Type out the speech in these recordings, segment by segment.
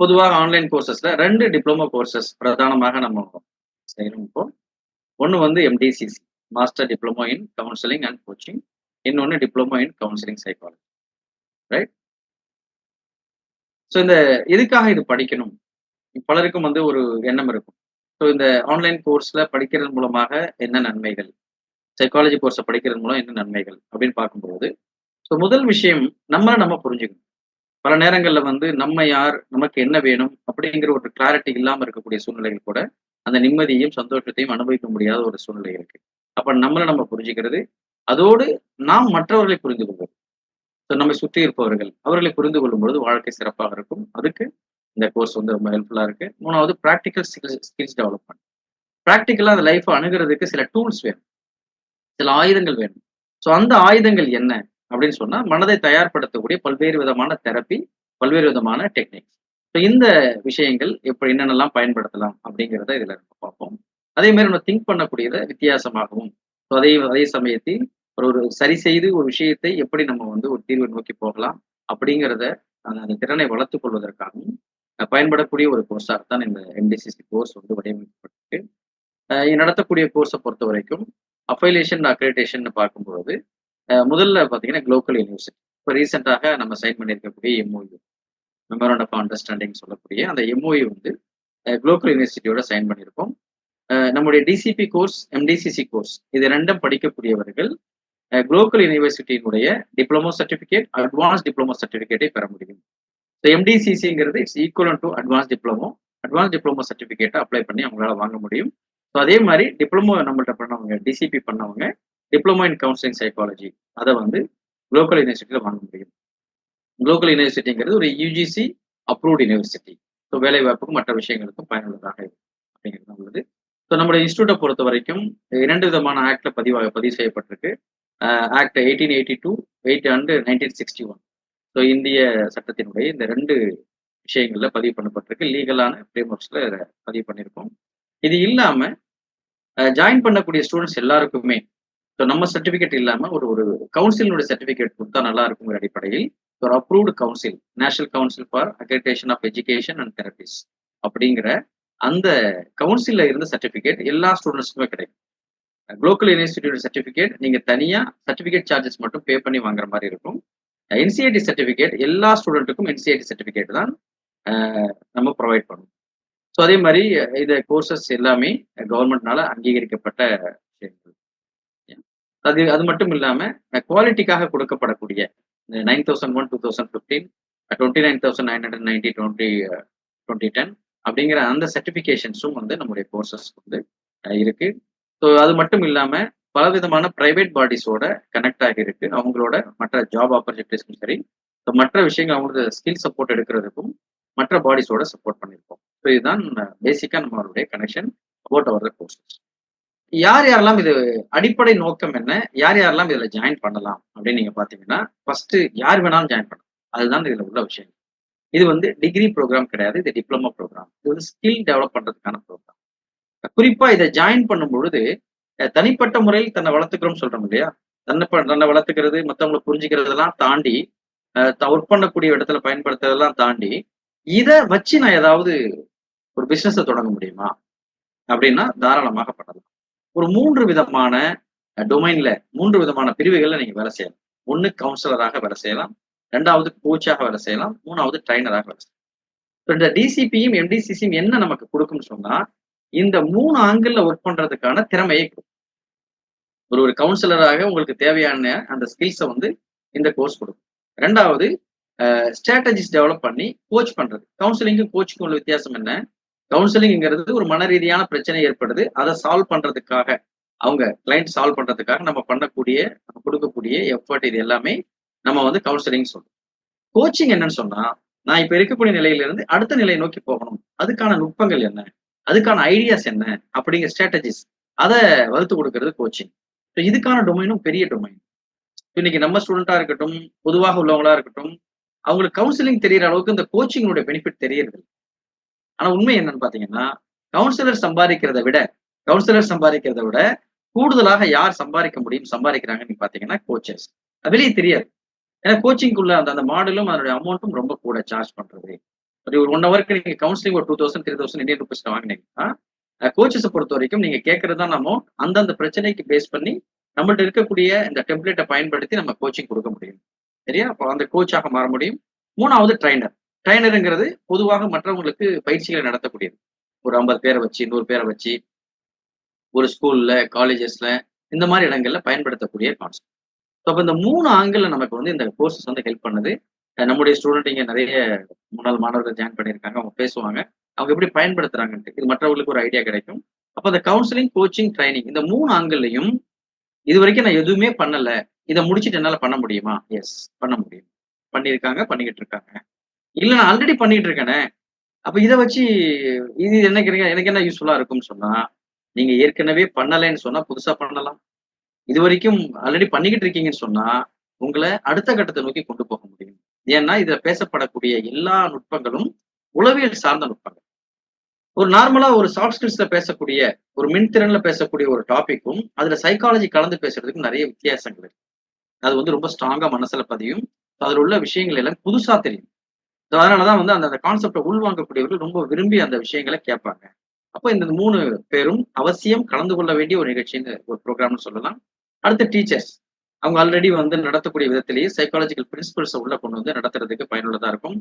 பொதுவாக ஆன்லைன் கோர்சஸ்ல ரெண்டு diploma courses பிரதானமாக நம்ம செய்யணும் இப்போ. ஒன்று வந்து MTCC master diploma in counselling and coaching இன்னொன்று diploma in counselling psychology right so இந்த எதுக்காக இது படிக்கணும்? பலருக்கும் வந்து ஒரு எண்ணம் இருக்கும். ஸோ இந்த ஆன்லைன் கோர்ஸ்ல படிக்கிறது மூலமாக என்ன நன்மைகள்? சைக்காலஜி கோர்ஸை படிக்கிறது மூலம் என்ன நன்மைகள்? அப்படின்னு பார்க்கும்போது ஸோ முதல் விஷயம் நம்மளை நம்ம புரிஞ்சுக்கணும். பல நேரங்களில் வந்து நம்ம யார் நமக்கு என்ன வேணும் அப்படிங்கிற ஒரு கிளாரிட்டி இல்லாமல் இருக்கக்கூடிய சூழ்நிலைகள் கூட அந்த நிம்மதியையும் சந்தோஷத்தையும் அனுபவிக்க முடியாத ஒரு சூழ்நிலை இருக்கு. அப்ப நம்மளை நம்ம புரிஞ்சுக்கிறது அதோடு நாம் மற்றவர்களை புரிந்து கொள்வது. ஸோ நம்மை சுற்றி இருப்பவர்கள் அவர்களை புரிந்து கொள்ளும் பொழுது வாழ்க்கை சிறப்பாக இருக்கும். அதுக்கு இந்த கோர்ஸ் வந்து ரொம்ப ஹெல்ப்ஃபுல்லா இருக்கு. மூணாவது ப்ராக்டிக்கல் ஸ்கில்ஸ் ஸ்கில்ஸ் டெவலப்மெண்ட் ப்ராக்டிக்கலா அந்த லைஃப் அணுகிறதுக்கு சில டூல்ஸ் வேணும். சில ஆயுதங்கள் வேணும். ஸோ அந்த ஆயுதங்கள் என்ன? அப்படின்னு சொன்னா மனதை தயார்படுத்தக்கூடிய பல்வேறு விதமான தெரப்பி பல்வேறு விதமான டெக்னிக்ஸ் ஸோ இந்த விஷயங்கள் எப்படி என்னென்னலாம் பயன்படுத்தலாம் அப்படிங்கிறத இதுல நம்ம பார்ப்போம். அதே மாதிரி நம்ம திங்க் பண்ணக்கூடியதை வித்தியாசமாகவும் ஸோ அதே அதே சமயத்தில் ஒரு ஒரு சரி செய்து ஒரு விஷயத்தை எப்படி நம்ம வந்து ஒரு தீர்வை நோக்கி போகலாம் அப்படிங்கிறத அந்த திறனை வளர்த்துக் கொள்வதற்காகவும் பயன்படக்கூடிய ஒரு கோர்ஸாக தான் இந்த எம்டிசிசி கோர்ஸ் வந்து வடிவமைக்கப்பட்டிருக்கு. நடத்தக்கூடிய கோர்ஸை பொறுத்த வரைக்கும் அஃபைலேஷன் அக்ரிடேஷன் பார்க்கும்பொழுது முதல்ல பார்த்தீங்கன்னா குளோக்கல் யூனிவர்சிட்டி இப்போ ரீசெண்டாக நம்ம சைன் பண்ணியிருக்கக்கூடிய எம்ஓயு மெமரண்ட் ஆஃப் அண்டர்ஸ்டாண்டிங் சொல்லக்கூடிய அந்த எம்ஓயு வந்து குளோக்கல் யூனிவர்சிட்டியோட சைன் பண்ணியிருக்கோம். நம்முடைய டிசிபி கோர்ஸ் எம்டிசிசி கோர்ஸ் இது ரெண்டும் படிக்கக்கூடியவர்கள் குளோக்கல் யூனிவர்சிட்டியினுடைய டிப்ளமோ சர்டிஃபிகேட் அட்வான்ஸ் டிப்ளமோ சர்டிஃபிகேட்டை பெற முடியும். So எம்டிசிசிங்கிறது it's equal to advance diploma advance diploma சர்டிஃபிகேட்டை அப்ளை பண்ணி அவங்களால வாங்க முடியும். ஸோ அதே மாதிரி டிப்ளமோ நம்மள்ட்ட பண்ணவங்க டிசிபி பண்ணவங்க டிப்ளமோ இன் கவுன்சிலிங் சைக்காலஜி அதை வந்து குளோக்கல் யூனிவர்சிட்டியில் வாங்க முடியும். குளோக்கல் யூனிவர்சிட்டிங்கிறது ஒரு யூஜிசி அப்ரூவ்ட் யூனிவர்சிட்டி ஸோ வேலை வாய்ப்புக்கும் மற்ற விஷயங்களுக்கும் பயனுள்ளதாக இருக்கும் அப்படிங்கிறது உள்ளது. ஸோ நம்மளுடைய இன்ஸ்டியூட்டை பொறுத்த வரைக்கும் இரண்டு விதமான ஆக்டில் பதிவாக பதிவு செய்யப்பட்டிருக்கு. Act eighteen eighty two eight and nineteen sixty one so இந்திய சட்டத்தினுடைய இந்த ரெண்டு விஷயங்களில் பதிவு பண்ணப்பட்டிருக்கு. லீகலான ஃப்ரேம் ஒர்க்ஸ்ல பதிவு பண்ணியிருக்கோம். இது இல்லாமல் ஜாயின் பண்ணக்கூடிய ஸ்டூடெண்ட்ஸ் எல்லாருக்குமே ஸோ நம்ம சர்டிஃபிகேட் இல்லாம ஒரு ஒரு கவுன்சிலினுடைய சர்டிஃபிகேட் கொடுத்தா நல்லா இருக்குங்கிற அடிப்படையில் ஒரு approved council national council for accreditation of education and therapies அப்படிங்கிற அந்த கவுன்சிலில் இருந்த சர்டிஃபிகேட் எல்லா ஸ்டூடெண்ட்ஸுக்குமே கிடைக்கும். குளோக்கல் யூனிவர்சிட்டியோட சர்டிஃபிகேட் நீங்க தனியா சர்டிஃபிகேட் சார்ஜஸ் மட்டும் பே பண்ணி வாங்குற மாதிரி இருக்கும். என்சிஐடி சர்டிஃபிகேட் எல்லா ஸ்டூடெண்ட்டுக்கும் என்சிஐடி சர்டிஃபிகேட் தான் நம்ம ப்ரொவைட் பண்ணுவோம் ஸோ அதே மாதிரி இந்த கோர்சஸ் எல்லாமே கவர்மெண்ட்னால அங்கீகரிக்கப்பட்ட விஷயங்கள். அது அது மட்டும் இல்லாம குவாலிட்டிக்காக கொடுக்கப்படக்கூடிய nine thousand one two thousand fifteen twenty nine thousand nine hundred ninety twenty twenty ten அப்படிங்கிற அந்த சர்டிஃபிகேஷன்ஸும் வந்து நம்முடைய கோர்சஸ் வந்து இருக்கு. ஸோ அது மட்டும் இல்லாம பல விதமான பிரைவேட் பாடிஸோட கனெக்ட் ஆகியிருக்கு அவங்களோட மற்ற ஜாப் ஆப்பர்ச்சுனிட்டிஸும் சரி ஸோ மற்ற விஷயங்கள் அவங்களுக்கு ஸ்கில் சப்போர்ட் எடுக்கிறதுக்கும் மற்ற பாடிஸோட சப்போர்ட் பண்ணியிருக்கோம். ஸோ இதுதான் பேசிக்காக நம்மளுடைய கனெக்ஷன் அபவுட் அவர் கோர்சஸ் யார் யாரெல்லாம் இது அடிப்படை நோக்கம் என்ன யார் யாரெல்லாம் இதுல ஜாயின் பண்ணலாம் அப்படின்னு நீங்க பாத்தீங்கன்னா ஃபர்ஸ்ட் யார் வேணாலும் ஜாயின் பண்ணலாம். அதுதான் இதுல உள்ள விஷயம் இது வந்து டிகிரி ப்ரோக்ராம் கிடையாது இது டிப்ளமோ ப்ரோக்ராம் இது வந்து ஸ்கில் டெவலப் பண்றதுக்கான ப்ரோக்ராம் குறிப்பா இதை ஜாயின் பண்ணும் பொழுது தனிப்பட்ட முறையில் தன்னை வளர்த்துக்கிறோம் சொல்றோம் இல்லையா? தன்னை தன்னை வளர்த்துக்கிறது மற்றவங்களை புரிஞ்சுக்கிறதெல்லாம் தாண்டி ஒர்க் பண்ணக்கூடிய இடத்துல பயன்படுத்துறதெல்லாம் தாண்டி இதை வச்சு நான் ஏதாவது ஒரு பிஸ்னஸை தொடங்க முடியுமா? அப்படின்னா தாராளமாக பண்ணலாம். ஒரு மூன்று விதமான டொமைன்ல மூன்று விதமான பிரிவுகள்ல நீங்க வேலை செய்யலாம். ஒன்னு கவுன்சிலராக வேலை செய்யலாம். ரெண்டாவது கோச்சாக வேலை செய்யலாம். மூணாவது ட்ரைனராக வேலை செய்யலாம். இந்த டிசிபியும் எம்டிசிசியும் என்ன நமக்கு கொடுக்கும்னு சொன்னா இந்த மூணு ஆங்கிள் ஒர்க் பண்றதுக்கான திறமையை கொடுக்கும். ஒரு ஒரு கவுன்சிலராக உங்களுக்கு தேவையான அந்த ஸ்கில்ஸை வந்து இந்த கோர்ஸ் கொடுக்கும். ரெண்டாவது ஸ்ட்ராட்டஜிஸ் டெவலப் பண்ணி கோச் பண்றது. கவுன்சிலிங்கும் கோச்சுக்கும் உள்ள வித்தியாசம் என்ன? கவுன்சிலிங்கிறது ஒரு மன ரீதியான பிரச்சனை ஏற்படுது. அதை சால்வ் பண்றதுக்காக அவங்க கிளைண்ட் சால்வ் பண்றதுக்காக நம்ம பண்ணக்கூடிய நம்ம கொடுக்கக்கூடிய எஃபர்ட் இது எல்லாமே நம்ம வந்து கவுன்சிலிங் சொல்றோம். கோச்சிங் என்னன்னு சொன்னா நான் இப்ப இருக்கக்கூடிய நிலையிலிருந்து அடுத்த நிலையை நோக்கி போகணும். அதுக்கான நுட்பங்கள் என்ன? அதுக்கான ஐடியாஸ் என்ன? அப்படிங்கிற ஸ்ட்ராட்டஜிஸ் அதை வகுத்து கொடுக்கறது கோச்சிங் இதுக்கான டொமைனும் பெரிய டொமைன் இன்னைக்கு நம்ம ஸ்டூடெண்டா இருக்கட்டும் பொதுவாக உள்ளவங்களா இருக்கட்டும் அவங்களுக்கு கவுன்சிலிங் தெரியற அளவுக்கு இந்த கோச்சிங்கோட பெனிஃபிட் தெரியறது ஆனா உண்மை என்னன்னு பாத்தீங்கன்னா கவுன்சிலர் சம்பாதிக்கிறத விட கவுன்சிலர் சம்பாதிக்கிறத விட கூடுதலாக யார் சம்பாதிக்க முடியும் சம்பாதிக்கிறாங்கன்னு பாத்தீங்கன்னா கோச்சஸ் வெளியே தெரியாது. ஏன்னா கோச்சிங்குள்ள அந்த அந்த மாடலும் அதனுடைய அமௌண்ட்டும் ரொம்ப கூட சார்ஜ் பண்றது. ஒரு ஒன் ஹவருக்கு நீங்க கவுன்சிலிங் ஒரு two thousand three thousand Indian rupees வாங்கினீங்கன்னா கோச்சஸை பொறுத்த வரைக்கும் நீங்க கேட்கறதான் நம்ம அந்தந்த பிரச்சனைக்கு பேஸ் பண்ணி நம்மள்ட்ட இருக்கக்கூடிய இந்த டெம்ப்ளேட்டை பயன்படுத்தி நம்ம கோச்சிங் கொடுக்க முடியும். சரியா? அப்போ அந்த கோச்சாக மாற முடியும். மூணாவது ட்ரைனர் ட்ரைனருங்கிறது பொதுவாக மற்றவங்களுக்கு பயிற்சிகளை நடத்தக்கூடியது. ஒரு ஐம்பது பேரை வச்சு நூறு பேரை வச்சு ஒரு ஸ்கூல்ல காலேஜஸ்ல இந்த மாதிரி இடங்கள்ல பயன்படுத்தக்கூடிய கான்செப்ட் ஸோ அப்போ இந்த மூணு ஆங்கிள் நமக்கு வந்து இந்த கோர்சஸ் வந்து ஹெல்ப் பண்ணுது. நம்முடைய ஸ்டூடெண்ட் இங்கே நிறைய முன்னாள் மாணவர்கள் ஜாயின் பண்ணியிருக்காங்க அவங்க பேசுவாங்க. அவங்க எப்படி பயன்படுத்துறாங்கன்ட்டு இது மற்றவங்களுக்கு ஒரு ஐடியா கிடைக்கும். அப்போ அந்த கவுன்சிலிங் கோச்சிங் ட்ரைனிங் இந்த மூணு ஆங்கிள்லையும் இது வரைக்கும் நான் எதுவுமே பண்ணல. இதை முடிச்சுட்டு என்னால் பண்ண முடியுமா? எஸ் பண்ண முடியும். பண்ணியிருக்காங்க பண்ணிக்கிட்டு இருக்காங்க. இல்ல நான் ஆல்ரெடி பண்ணிட்டு இருக்கேனே அப்ப இதை வச்சு இது என்ன எனக்கு என்ன யூஸ்ஃபுல்லா இருக்கும்னு சொன்னா நீங்க ஏற்கனவே பண்ணலைன்னு சொன்னா புதுசா பண்ணலாம். இது வரைக்கும் ஆல்ரெடி பண்ணிக்கிட்டு இருக்கீங்கன்னு சொன்னா உங்களை அடுத்த கட்டத்தை நோக்கி கொண்டு போக முடியும். ஏன்னா இதுல பேசப்படக்கூடிய எல்லா நுட்பங்களும் உளவியல் சார்ந்த நுட்பங்கள். ஒரு நார்மலா ஒரு சாஃப்ட் ஸ்கில்ஸ்ல பேசக்கூடிய ஒரு மின்திறன்ல பேசக்கூடிய ஒரு டாபிக்கும் அதுல சைக்காலஜி கலந்து பேசுறதுக்கும் நிறைய வித்தியாசங்கள் இருக்கு. அது வந்து ரொம்ப ஸ்ட்ராங்கா மனசுல பதியும். அதுல உள்ள விஷயங்கள் எல்லாம் புதுசா தெரியும். அதனாலதான் வந்து அந்த அந்த கான்செப்டை உள்வாங்கக்கூடியவர்கள் ரொம்ப விரும்பி அந்த விஷயங்களை கேட்பாங்க. அப்போ இந்த மூணு பேரும் அவசியம் கலந்து கொள்ள வேண்டிய ஒரு நிகழ்ச்சின்னு ஒரு ப்ரோக்ராம்னு சொல்லலாம். அடுத்து டீச்சர்ஸ் அவங்க ஆல்ரெடி வந்து நடத்தக்கூடிய விதத்திலேயே சைக்காலஜிக்கல் பிரின்சிபல்ஸை உள்ள கொண்டு வந்து நடத்துறதுக்கு பயனுள்ளதா இருக்கும்.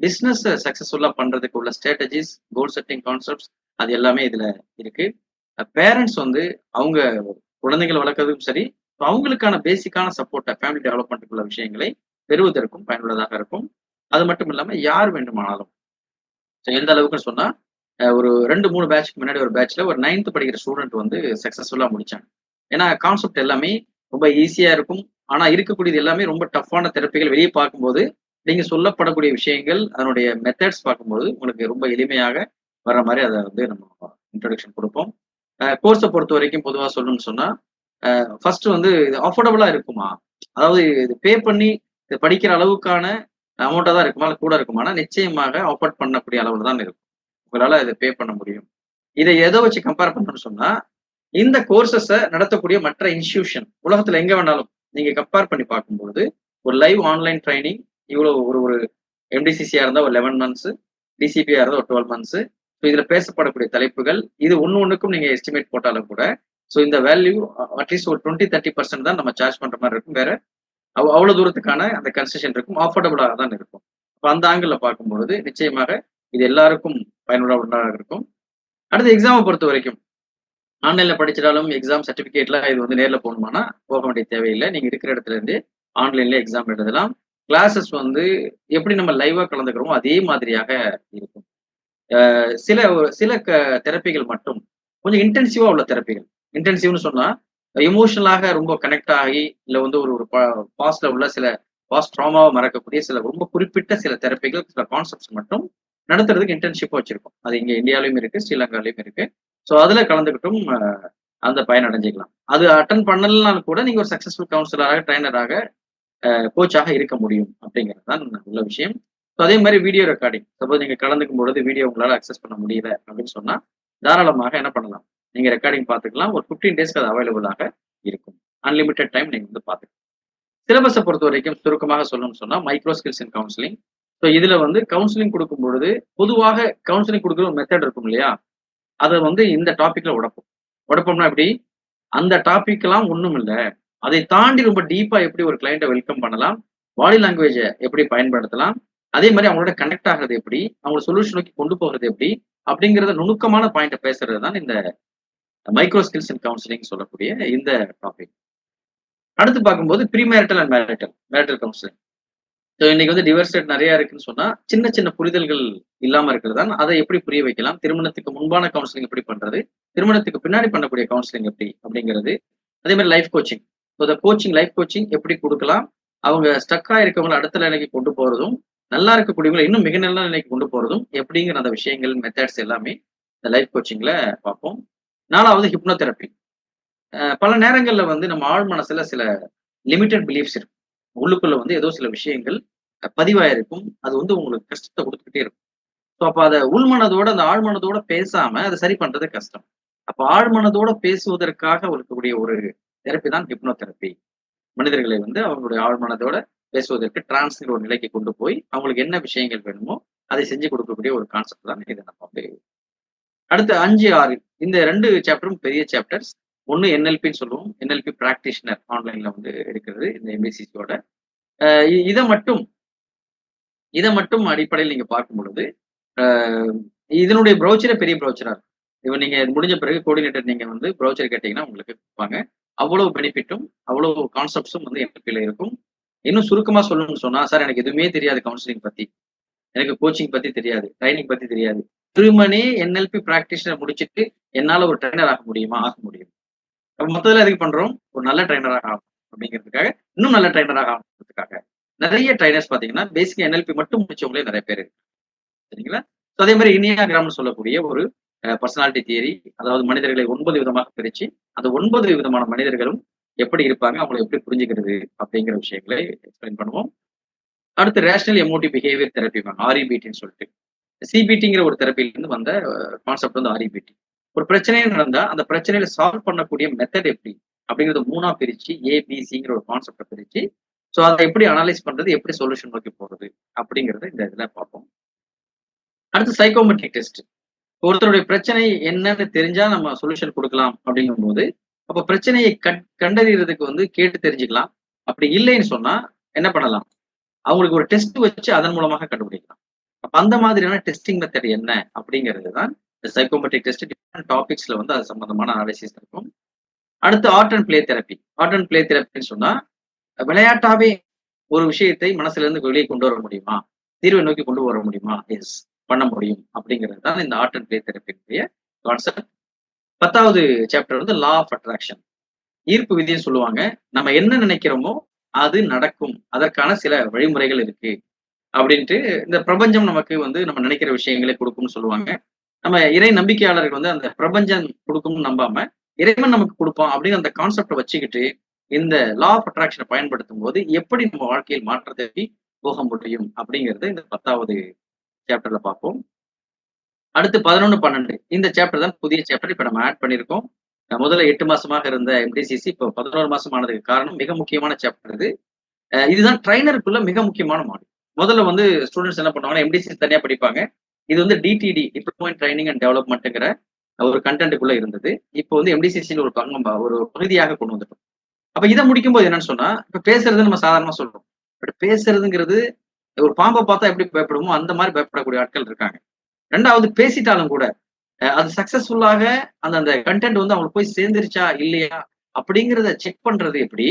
பிஸ்னஸ் சக்சஸ்ஃபுல்லா பண்றதுக்கு உள்ள ஸ்ட்ராட்டஜிஸ் கோல் செட்டிங் கான்செப்ட்ஸ் அது எல்லாமே இதுல இருக்கு. பேரண்ட்ஸ் வந்து அவங்க குழந்தைகள் வளர்க்கறதுக்கும் சரி அவங்களுக்கான பேசிக்கான சப்போர்ட்டை ஃபேமிலி டெவலப்மெண்ட்டுக்குள்ள விஷயங்களை பெறுவதற்கும் பயனுள்ளதாக இருக்கும். அது மட்டும் இல்லாம யார் வேண்டுமானாலும். ஸோ எந்த அளவுக்குன்னு சொன்னா ஒரு ரெண்டு மூணு பேட்ச்க்கு முன்னாடி ஒரு பேட்ச்ல ஒரு நைன்த் படிக்கிற ஸ்டூடெண்ட் வந்து சக்சஸ்ஃபுல்லா முடிச்சாங்க. ஏன்னா கான்செப்ட் எல்லாமே ரொம்ப ஈஸியா இருக்கும். ஆனா இருக்கக்கூடியது எல்லாமே ரொம்ப டஃப்பான தெரப்பிகள் வெளியே பார்க்கும்போது நீங்க சொல்லப்படக்கூடிய விஷயங்கள் அதனுடைய மெத்தட்ஸ் பார்க்கும்போது உங்களுக்கு ரொம்ப எளிமையாக வர்ற மாதிரி அதை வந்து நம்ம இன்ட்ரடக்ஷன் கொடுப்போம். கோர்ஸை பொறுத்த வரைக்கும் பொதுவாக சொல்லணும்னு சொன்னா ஃபர்ஸ்ட் வந்து இது அஃபோர்டபுளா இருக்குமா? அதாவது இது பே பண்ணி இது படிக்கிற அளவுக்கான அமௌண்ட்டாக தான் இருக்குமா. கூட இருக்குமானா நிச்சயமாக ஆஃபர்ட் பண்ணக்கூடிய அளவில் தான் இருக்கும். உங்களால் இதை பே பண்ண முடியும். இதை எதை வச்சு கம்பேர் பண்ணணும்னு சொன்னால் இந்த கோர்சஸை நடத்தக்கூடிய மற்ற இன்ஸ்டியூஷன் உலகத்தில் எங்கே வேணாலும் நீங்கள் கம்பேர் பண்ணி பார்க்கும்போது ஒரு லைவ் ஆன்லைன் ட்ரைனிங் இவ்வளோ ஒரு ஒரு எம்டிசிசியாக இருந்தால் ஒரு லெவன் மந்த்ஸு டிசிபியாக இருந்தால் ஒரு டுவெல் மந்த்ஸு ஸோ இதில் பேசப்படக்கூடிய தலைப்புகள் இது ஒன்று ஒன்றுக்கும் நீங்கள் எஸ்டிமேட் போட்டாலும் கூட ஸோ இந்த வேல்யூ அட்லீஸ்ட் ஒரு டுவெண்ட்டி தேர்ட்டி பர்சன்ட் தான் நம்ம சார்ஜ் பண்ணுற மாதிரி இருக்கும். வேற அவ்வளவு தூரத்துக்கான அந்த கன்செஷன் இருக்கும். அஃபோர்டபுளாக தான் இருக்கும். அப்போ அந்த ஆங்கிள் பார்க்கும்பொழுது நிச்சயமாக இது எல்லாருக்கும் பயனுள்ள ஒன்றாக இருக்கும். அடுத்து எக்ஸாமை பொறுத்த வரைக்கும். ஆன்லைன்ல படிச்சிட்டாலும் எக்ஸாம் சர்டிபிகேட்லாம் இது வந்து நேரில் போகணுமானா போக வேண்டிய தேவையில்லை. நீங்க இருக்கிற இடத்துல இருந்து ஆன்லைன்ல எக்ஸாம் எழுதலாம். கிளாஸஸ் வந்து எப்படி நம்ம லைவா கலந்துக்கிறோமோ அதே மாதிரியாக இருக்கும். சில சில தெரப்பிகள் மட்டும் கொஞ்சம் இன்டென்சிவா உள்ள தெரப்பிகள். இன்டென்சிவ்னு சொன்னா எமோஷனலாக ரொம்ப கனெக்ட் ஆகி இல்ல வந்து ஒரு ஒரு பாஸ்ட்ல உள்ள சில பாஸ்ட் ட்ராமாவை மறக்கக்கூடிய சில ரொம்ப குறிப்பிட்ட சில தெரப்பிகள் சில கான்செப்ட்ஸ் மட்டும் நடத்துறதுக்கு இன்டர்ன்ஷிப்பாக வச்சிருக்கோம். அது இங்கே இந்தியாவிலையும் இருக்கு ஸ்ரீலங்காலையும் இருக்கு. ஸோ அதுல கலந்துக்கிட்டும் அந்த பயன் அடைஞ்சிக்கலாம். அது அட்டன் பண்ணலனாலும் கூட நீங்க ஒரு சக்ஸஸ்ஃபுல் கவுன்சிலராக ட்ரைனராக கோச்சாக இருக்க முடியும். அப்படிங்கிறது தான் உள்ள விஷயம். ஸோ அதே மாதிரி வீடியோ ரெக்கார்டிங் சப்போஸ் நீங்க கலந்துக்கும் பொழுது வீடியோ உங்களால அக்சஸ் பண்ண முடியல அப்படின்னு சொன்னா தாராளமாக என்ன பண்ணலாம்? நீங்க ரெக்கார்டிங் பார்த்துக்கலாம். ஒரு ஃபிஃப்டீன் டேஸ்க்கு அது அவைலபிளாக இருக்கும். அன்லிமிட்டெட் டைம் நீங்க வந்து பார்த்துக்கலாம். சிலபஸை பொறுத்த வரைக்கும் சுருக்கமாக சொல்லணும்னு சொன்னா micro skills in counselling so இதுல வந்து கவுன்சிலிங் கொடுக்கும் பொழுது பொதுவாக கவுன்சிலிங் கொடுக்குற ஒரு மெத்தட் இருக்கும் இல்லையா? அதை வந்து இந்த டாபிக்ல உடப்போம். உடப்போம்னா எப்படி? அந்த டாபிக் எல்லாம் ஒண்ணும் இல்லை. அதை தாண்டி ரொம்ப டீப்பா எப்படி ஒரு கிளைண்ட்டை வெல்கம் பண்ணலாம்? பாடி லாங்குவேஜை எப்படி பயன்படுத்தலாம்? அதே மாதிரி அவங்களோட கனெக்ட் ஆகிறது எப்படி? அவங்களோட சொல்யூஷன் நோக்கி கொண்டு போகிறது எப்படி? அப்படிங்கிறத நுணுக்கமான பாயிண்ட்டை பேசுறது தான் இந்த மைக்ரோ ஸ்கில்ஸ் அண்ட் கவுன்சிலிங் சொல்லக்கூடிய இந்த டாபிக் அடுத்து பார்க்கும்போது pre marital and marital marital counselling so இன்னைக்கு வந்து டிவர்ஸ் நிறைய இருக்குன்னு சொன்னா சின்ன சின்ன புரிதல்கள் இல்லாம இருக்கிறது அதை எப்படி புரிய வைக்கலாம்? திருமணத்துக்கு முன்பான கவுன்சிலிங் எப்படி பண்றது? திருமணத்துக்கு பின்னாடி பண்ணக்கூடிய கவுன்சிலிங் எப்படி? அப்படிங்கிறது. அதே மாதிரி லைஃப் கோச்சிங் ஸோ இந்த கோச்சிங் லைஃப் கோச்சிங் எப்படி கொடுக்கலாம்? அவங்க ஸ்டக்கா இருக்கவங்களை அடுத்த நிலைக்கு கொண்டு போறதும் நல்லா இருக்கக்கூடியவங்களை இன்னும் மிக நல்ல நிலைக்கு கொண்டு போறதும் எப்படிங்கிற அந்த விஷயங்கள் மெத்தட்ஸ் எல்லாமே இந்த லைஃப் கோச்சிங்ல பார்ப்போம். நாலாவது ஹிப்னோதெரப்பி பல நேரங்களில் வந்து நம்ம ஆழ் மனசுல சில லிமிட்டட் பிலீஃப்ஸ் இருக்கும். உள்ளுக்குள்ள வந்து ஏதோ சில விஷயங்கள் பதிவாயிருக்கும். அது வந்து உங்களுக்கு கஷ்டத்தை கொடுத்துக்கிட்டே இருக்கும். ஸோ அப்போ அதை உள்மனதோட அந்த ஆழ்மனதோட பேசாம அதை சரி பண்றது கஷ்டம். அப்போ ஆழ்மனதோட பேசுவதற்காக இருக்கக்கூடிய ஒரு தெரப்பி தான் ஹிப்னோதெரப்பி மனிதர்களை வந்து அவங்களுடைய ஆழ்மனதோட பேசுவதற்கு டிரான்ஸ்ங்கிற ஒரு நிலைக்கு கொண்டு போய் அவங்களுக்கு என்ன விஷயங்கள் வேணுமோ அதை செஞ்சு கொடுக்கக்கூடிய ஒரு கான்செப்ட் தான் இதை நம்ம வந்து அடுத்து அஞ்சு ஆறு. இந்த ரெண்டு சாப்டரும் பெரிய சாப்டர்ஸ் ஒன்று என்எல்பின்னு சொல்லுவோம். என்எல்பி ப்ராக்டிஷனர் ஆன்லைன்ல வந்து இருக்கிறது இந்த எம்பிசிசியோட இதை மட்டும் இதை மட்டும் அடிப்படையில் நீங்க பார்க்கும் பொழுது இதனுடைய ப்ரௌச்சரே பெரிய ப்ரௌச்சரா இருக்கும். இப்போ நீங்க முடிஞ்ச பிறகு கோஆர்டினேட்டர் நீங்க வந்து ப்ரௌச்சர் கேட்டீங்கன்னா உங்களுக்கு கொடுப்பாங்க அவ்வளவு பெனிஃபிட்டும் அவ்வளவு கான்செப்ட்ஸும் வந்து என்எல்பியில் இருக்கும். இன்னும் சுருக்கமா சொல்லணும்னு சொன்னா சார் எனக்கு எதுவுமே தெரியாது கவுன்சிலிங் பத்தி. எனக்கு கோச்சிங் பத்தி தெரியாது ட்ரைனிங் பத்தி தெரியாது. திருமணி என்எல்பி பிராக்டிஷனர் முடிச்சிட்டு என்னால ஒரு ட்ரைனர் ஆக முடியுமா? ஆக முடியும். மொத்தத்துல எதுக்கு பண்றோம்? ஒரு நல்ல ட்ரைனராக ஆகும் அப்படிங்கிறதுக்காக இன்னும் நல்ல ட்ரைனராக ஆகிறதுக்காக நிறைய ட்ரைனர்ஸ் பாத்தீங்கன்னா பேசிக் என்எல்பி மட்டும் முடிச்சவங்களே நிறைய பேர் இருக்கு சரிங்களா? So அதே மாதிரி இனியாகிராம்னு சொல்லக்கூடிய ஒரு பர்சனாலிட்டி தியரி அதாவது மனிதர்களை ஒன்பது விதமாக பிரிச்சு அந்த ஒன்பது விதமான மனிதர்களும் எப்படி இருப்பாங்க? அவங்களை எப்படி புரிஞ்சுக்கிறது? அப்படிங்கிற விஷயங்களை எக்ஸ்பிளைன் பண்ணுவோம். அடுத்து ரேஷனல் எமோட்டிவ் பிஹேவியர் தெரப்பி ஆர்இபிடின்னு சொல்லிட்டு. சிபிடிங்கிற ஒரு தெரப்பிலிருந்து வந்த கான்செப்ட் வந்து ஆர்இபிடி ஒரு பிரச்சனையே நடந்தா அந்த பிரச்சனையில சால்வ் பண்ணக்கூடிய மெத்தட் எப்படி? அப்படிங்கிறத மூணா பிரிச்சு ஏபிசிங்கிற ஒரு கான்செப்டை பிரிச்சு ஸோ அதை எப்படி அனலைஸ் பண்றது எப்படி சொல்யூஷன் நோக்கி போறது அப்படிங்கறத இந்த இதுல பார்ப்போம். அடுத்து சைக்கோமெட்ரிக் டெஸ்ட் ஒருத்தருடைய பிரச்சனை என்னன்னு தெரிஞ்சா நம்ம சொல்யூஷன் கொடுக்கலாம் அப்படிங்கும்போது அப்ப பிரச்சனையை கண்டறியறதுக்கு வந்து கேட்டு தெரிஞ்சுக்கலாம். அப்படி இல்லைன்னு சொன்னா என்ன பண்ணலாம்? அவங்களுக்கு ஒரு டெஸ்ட் வச்சு அதன் மூலமாக கண்டுபிடிக்கலாம். அப்ப அந்த மாதிரியான டெஸ்டிங் மெத்தட் என்ன அப்படிங்கிறது தான் இந்த சைக்கோமெட்ரிக் டெஸ்ட் டிஃப்ரெண்ட் டாபிக்ஸ்ல வந்து அது சம்பந்தமான அனாலிசிஸ் இருக்கும் அடுத்து art and play therapy art and play தெரப்பின்னு சொன்னா விளையாட்டாவே ஒரு விஷயத்தை மனசுல இருந்து வெளியே கொண்டு வர முடியுமா? தீர்வை நோக்கி கொண்டு வர முடியுமா? எஸ் பண்ண முடியும். அப்படிங்கிறது தான் இந்த ஆர்ட் அண்ட் பிளே தெரப்பினுடைய கான்செப்ட் பத்தாவது சாப்டர் வந்து லா ஆஃப் அட்ராக்ஷன் ஈர்ப்பு விதியும் சொல்லுவாங்க. நம்ம என்ன நினைக்கிறோமோ அது நடக்கும். அதற்கான சில வழிமுறைகள் இருக்கு. அப்படின்ட்டு இந்த பிரபஞ்சம் நமக்கு வந்து நம்ம நினைக்கிற விஷயங்களை கொடுக்கும்னு சொல்லுவாங்க. நம்ம இறை நம்பிக்கையாளர்கள் வந்து அந்த பிரபஞ்சம் கொடுக்கும்னு நம்பாம இறைவன் நமக்கு கொடுப்பான் அப்படின்னு அந்த கான்செப்டை வச்சுக்கிட்டு இந்த லா ஆஃப் அட்ராக்ஷனை பயன்படுத்தும் போது எப்படி நம்ம வாழ்க்கையில் மாற்றத்தை போக முடியும் அப்படிங்கிறத இந்த பத்தாவது சாப்டர்ல பார்ப்போம். அடுத்து பதினொன்னு பன்னெண்டு. இந்த சாப்டர் தான் புதிய சாப்டர் இப்போ நம்ம ஆட் பண்ணியிருக்கோம். முதல்ல எட்டு மாசமாக இருந்த எம்டிசிசி இப்போ பதினோரு மாசம் ஆனதுக்கு காரணம் மிக முக்கியமான சாப்டர் இது. இதுதான் ட்ரைனருக்குள்ள மிக முக்கியமான மாடல் முதல்ல வந்து ஸ்டூடெண்ட்ஸ் என்ன பண்ணுவாங்கன்னா எம்டிசி தனியா படிப்பாங்க. இது வந்து டிடிடி டிப்ளமோ ட்ரைனிங் அண்ட் டெவலப்மெண்ட்டுங்கிற ஒரு கண்டென்ட்டுக்குள்ள இருந்தது. இப்போ வந்து எம்டிசிசின்னு ஒரு பங்கம் ஒரு பகுதியாக கொண்டு வந்துட்டோம். அப்ப இதை முடிக்கும் போது என்னன்னு சொன்னா இப்ப பேசுறது நம்ம சாதாரணமா சொல்றோம். பட் பேசுறதுங்கிறது ஒரு பாம்பை பார்த்தா எப்படி பயப்படுமோ அந்த மாதிரி பயப்படக்கூடிய ஆட்கள் இருக்காங்க. ரெண்டாவது பேசிட்டாலும் கூட அது சக்சஸ்ஃபுல்லாக அந்த அந்த கண்டென்ட் வந்து அவங்களுக்கு போய் சேர்ந்துருச்சா இல்லையா அப்படிங்கிறத செக் பண்றது எப்படி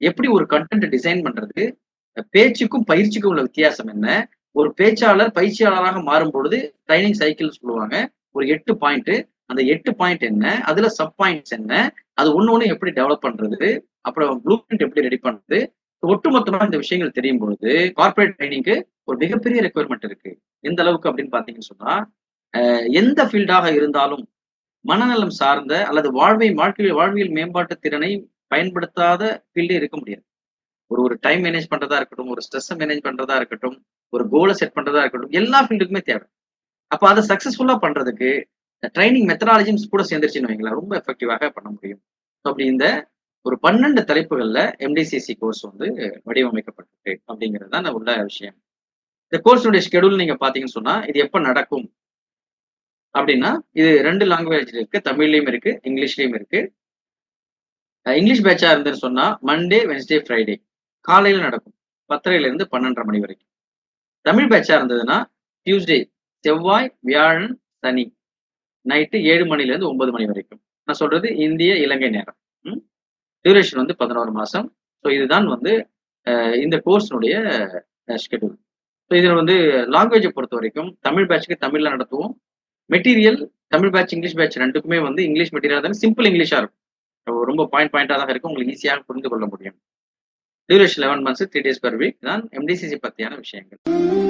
எப்படி ஒரு கண்டென்ட் டிசைன் பண்றது பேச்சுக்கும் பயிற்சிக்கும் உள்ள வித்தியாசம் என்ன? ஒரு பேச்சாளர் பயிற்சியாளராக மாறும் பொழுது ட்ரைனிங் சைக்கிள் சொல்லுவாங்க. ஒரு எட்டு பாயிண்ட் அந்த எட்டு பாயிண்ட் என்ன? அதுல சப் பாயிண்ட்ஸ் என்ன? அது ஒண்ணு ஒண்ணு எப்படி டெவலப் பண்றது? அப்புறம் ப்ளூ பிரிண்ட் எப்படி ரெடி பண்றது? ஒட்டுமொத்தமாக இந்த விஷயங்கள் தெரியும் பொழுது கார்பரேட் ட்ரைனிங்க்கு ஒரு மிகப்பெரிய ரெக்குயர்மெண்ட் இருக்கு. எந்த அளவுக்கு அப்படின்னு பாத்தீங்கன்னு சொன்னா எந்த ஃபீல்டாக இருந்தாலும் மனநலம் சார்ந்த அல்லது வாழ்வை வாழ்க்கையில் வாழ்வியல் மேம்பாட்டு திறனை பயன்படுத்தாத ஃபீல்டே இருக்க முடியாது. ஒரு ஒரு டைம் மேனேஜ் பண்றதா இருக்கட்டும் ஒரு ஸ்ட்ரெஸ் மேனேஜ் பண்றதா இருக்கட்டும் ஒரு கோலை செட் பண்றதா இருக்கட்டும் எல்லா ஃபீல்டுக்குமே தேவை. அப்ப அதை சக்சஸ்ஃபுல்லா பண்றதுக்கு ட்ரைனிங் மெத்தடாலஜிஸ் கூட சேர்ந்துருச்சுன்னு வைங்களேன் ரொம்ப எஃபெக்டிவாக பண்ண முடியும். அப்படி இந்த ஒரு பன்னெண்டு தலைப்புகள்ல எம்டிசிசி கோர்ஸ் வந்து வடிவமைக்கப்பட்டிருக்கு அப்படிங்கிறது தான் உள்ள விஷயம். இந்த கோர்ஸுடைய ஷெடியூல் நீங்க பாத்தீங்கன்னு சொன்னா இது எப்ப நடக்கும்? அப்படின்னா இது ரெண்டு லாங்குவேஜ் இருக்கு தமிழ்லயும் இருக்கு இங்கிலீஷ்லயும் இருக்கு. இங்கிலீஷ் பேட்சா இருந்துன்னு சொன்னா மண்டே வென்ஸ்டே ஃப்ரைடே காலையில நடக்கும். பத்தரையில இருந்து பன்னெண்டரை மணி வரைக்கும். தமிழ் பேட்சா இருந்ததுன்னா டியூஸ்டே செவ்வாய் வியாழன் சனி. நைட்டு ஏழு மணில இருந்து ஒன்பது மணி வரைக்கும். நான் சொல்றது இந்திய இலங்கை நேரம். டியூரேஷன் வந்து பதினோரு மாசம். ஸோ இதுதான் வந்து இந்த கோர்ஸினுடைய ஷெடியூல் ஸோ இதில் வந்து லாங்குவேஜை பொறுத்த வரைக்கும் தமிழ் பேட்சுக்கு தமிழில் நடத்துவோம். Material Tamil batch English batch ரெண்டுக்குமே வந்து இங்கிலீஷ் மெட்டீரியல் தான். சிம்பிள் இங்கிலீஷாக இருக்கும். ரொம்ப பாயிண்ட் பாயிண்டாக தான் இருக்கும். உங்களுக்கு ஈஸியாக புரிந்து கொள்ள முடியும். Duration eleven months three days per week தான் எம்டிசிசி பத்தியான விஷயங்கள்.